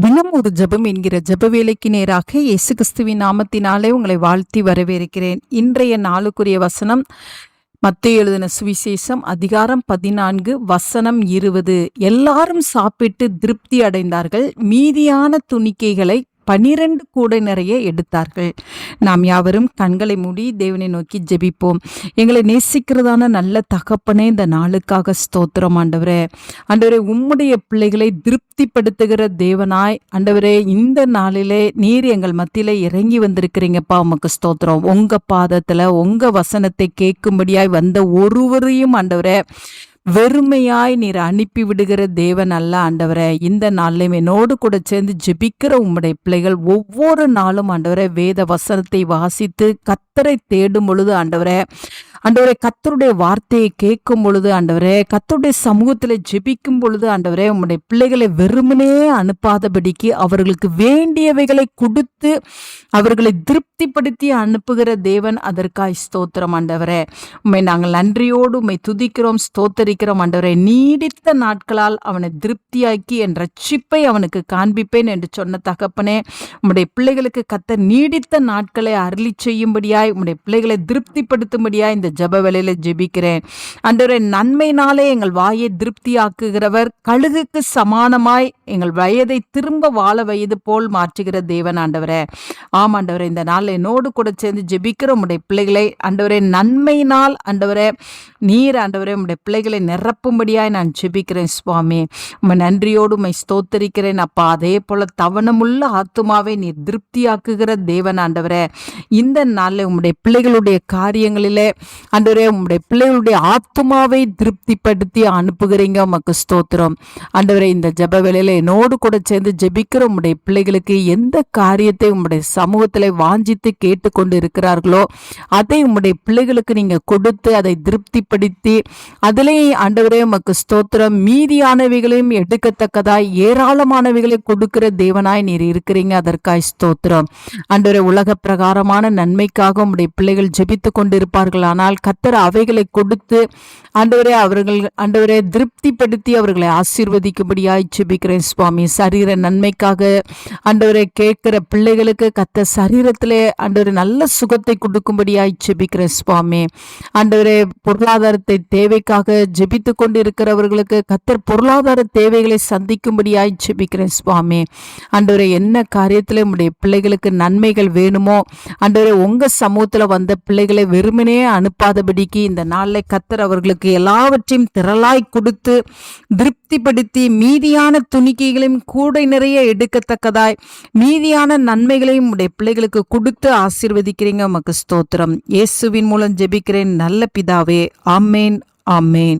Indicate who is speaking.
Speaker 1: தினம் ஒரு ஜபம் என்கிற ஜப வேலைக்கு நேராக இயேசு கிறிஸ்துவின் நாமத்தினாலே உங்களை வாழ்த்தி வரவேற்கிறேன். இன்றைய நாளுக்குரிய வசனம் மத்திய எழுதின சுவிசேஷம் அதிகாரம் பதினான்கு வசனம் இருபது. எல்லாரும் சாப்பிட்டு திருப்தி அடைந்தார்கள். மீதியான துணிக்கைகளை பனிரெண்டு கூடை நிறைய எடுத்தார்கள். நாம் யாவரும் கண்களை மூடி தேவனை நோக்கி ஜெபிப்போம். எங்களை நேசிக்கிறதான நல்ல தகப்பனே இந்த நாளுக்காக ஸ்தோத்திரம் ஆண்டவரே. ஆண்டவரே உம்முடைய பிள்ளைகளை திருப்திப்படுத்துகிற தேவனாய் ஆண்டவரே இந்த நாளிலே நீர் எங்கள் மத்தியில இறங்கி வந்திருக்கிறீங்கப்பா உமக்கு ஸ்தோத்திரம். உங்க பாதத்துல உங்க வசனத்தை கேட்கும்படியாய் வந்த ஒருவரையும் ஆண்டவரே வெறுமையாய் நீர் அனுப்பி விடுகிற தேவன் அல்ல ஆண்டவரே. இந்த நாளிலும் என்னோடு கூட சேர்ந்து ஜெபிக்கிற உம்முடைய பிள்ளைகள் ஒவ்வொரு நாளும் ஆண்டவரே வேத வசனத்தை வாசித்து கத்தரை தேடும் பொழுது ஆண்டவரே ஆண்டவரே கத்தருடைய வார்த்தையை கேட்கும் பொழுது ஆண்டவரே கத்தருடைய சமூகத்தில் ஜெபிக்கும் பொழுது ஆண்டவரே உம்முடைய பிள்ளைகளை வெறுமனே அனுப்பாதபடிக்கு அவர்களுக்கு வேண்டியவைகளை கொடுத்து அவர்களை திருப்திப்படுத்தி அனுப்புகிற தேவன் அதற்காய் ஸ்தோத்திரம் ஆண்டவரே. உண்மை நாங்கள் நன்றியோடு உண்மை துதிக்கிறோம் ஸ்தோத்தரிக்கிறோம் ஆண்டவரே. நீடித்த நாட்களால் அவனை திருப்தியாக்கி என் ரட்சிப்பை அவனுக்கு காண்பிப்பேன் என்று சொன்ன தகப்பனே உம்முடைய பிள்ளைகளுக்கு கத்த நீடித்த நாட்களை அருளி செய்யும்படியாய் உம்முடைய பிள்ளைகளை திருப்திப்படுத்தும்படியாய் இந்த ஜப வேலையில ஜெபிக்கிறேன். அன்றவரே நன்மையினாலே எங்கள் வாயை திருப்தியாக்குகிறவர் கழுகுக்கு சமானமாய் எங்கள் வயதை திரும்ப வாழ வயது போல் மாற்றுகிற தேவன் ஆண்டவரே. ஆம் ஆண்டவரே இந்த நாள் என்னோடு கூட சேர்ந்து ஜெபிக்கிற உடைய பிள்ளைகளை. ஆண்டவரே நன்மையினால் ஆண்டவரே நீர் ஆண்டவரே உம்முடைய பிள்ளைகளை நிரப்பும்படியாய் நான் ஜெபிக்கிறேன் சுவாமி. உம்மை நன்றியோடு உம்மை ஸ்தோத்தரிக்கிறேன். அப்பா அதே போல தவணமுள்ள ஆத்துமாவை நீர் திருப்தியாக்குகிற தேவன் ஆண்டவரே. இந்த நாளில் உம்முடைய பிள்ளைகளுடைய காரியங்களிலே ஆண்டவரே உம்முடைய பிள்ளைகளுடைய ஆத்துமாவை திருப்திப்படுத்தி அனுப்புகிறீங்க. உமக்கு ஸ்தோத்திரம். ஆண்டவரே இந்த ஜப வேளையில என்னோடு கூட சேர்ந்து ஜெபிக்கிற உம்முடைய பிள்ளைகளுக்கு எந்த காரியத்தை உம்முடைய சமூகத்தில் வாஞ்சித்து கேட்டுக்கொண்டு இருக்கிறார்களோ அதை உம்முடைய பிள்ளைகளுக்கு நீங்க கொடுத்து அதை திருப்தி வெளிப்படுத்தி அதிலே ஆண்டவரே உமக்கு ஸ்தோத்திரம். மீதியானவைகளையும் எடுக்கத்தக்கதாய் ஏராளமானவைகளை கொடுக்கிற தேவனாய் நீர் இருக்கிறீங்க அதற்காய் ஸ்தோத்திரம். ஆண்டவரே உலக பிரகாரமான நன்மைக்காக உம்முடைய பிள்ளைகள் ஜெபித்து கொண்டிருப்பார்கள். ஆனால் கத்தர் அவைகளை கொடுத்து ஆண்டவரே அவர்கள் ஆண்டவரே திருப்திப்படுத்தி அவர்களை ஆசீர்வதிக்கும்படியாய் ஜெபிக்கிறேன் சுவாமி. சரீர நன்மைக்காக ஆண்டவரை கேட்கிற பிள்ளைகளுக்கு கத்த சரீரத்திலே ஆண்டவரே நல்ல சுகத்தை கொடுக்கும்படியாய் ஜெபிக்கிறேன் சுவாமி. ஆண்டவரே பொருளாதாரத்தை தேவைக்காக ஜெபித்து கொண்டிருக்கிறவர்களுக்கு கத்தர் பொருளாதார தேவைகளை சந்திக்கும்படியாய் ஜெபிக்கிறேன் சுவாமி. ஆண்டவரே என்ன காரியத்தில் உடைய பிள்ளைகளுக்கு நன்மைகள் வேணுமோ ஆண்டவரே உங்க சமூகத்தில் வந்த பிள்ளைகளை வெறுமனே அனுப்பாதபடிக்கு இந்த நாளில் கத்தர் அவர்களுக்கு எல்லாவற்றையும் திரளாய் கொடுத்து திருப்திப்படுத்தி மீதியான துணிக்கைகளையும் கூடை நிறைய எடுக்கத்தக்கதாய் மீதியான நன்மைகளையும் உடைய பிள்ளைகளுக்கு கொடுத்து ஆசீர்வதிக்கிறீங்க. உமக்கு ஸ்தோத்திரம். இயேசுவின் மூலம் ஜெபிக்கிறேன். நல்ல பிதாவே ஆமேன் ஆமேன்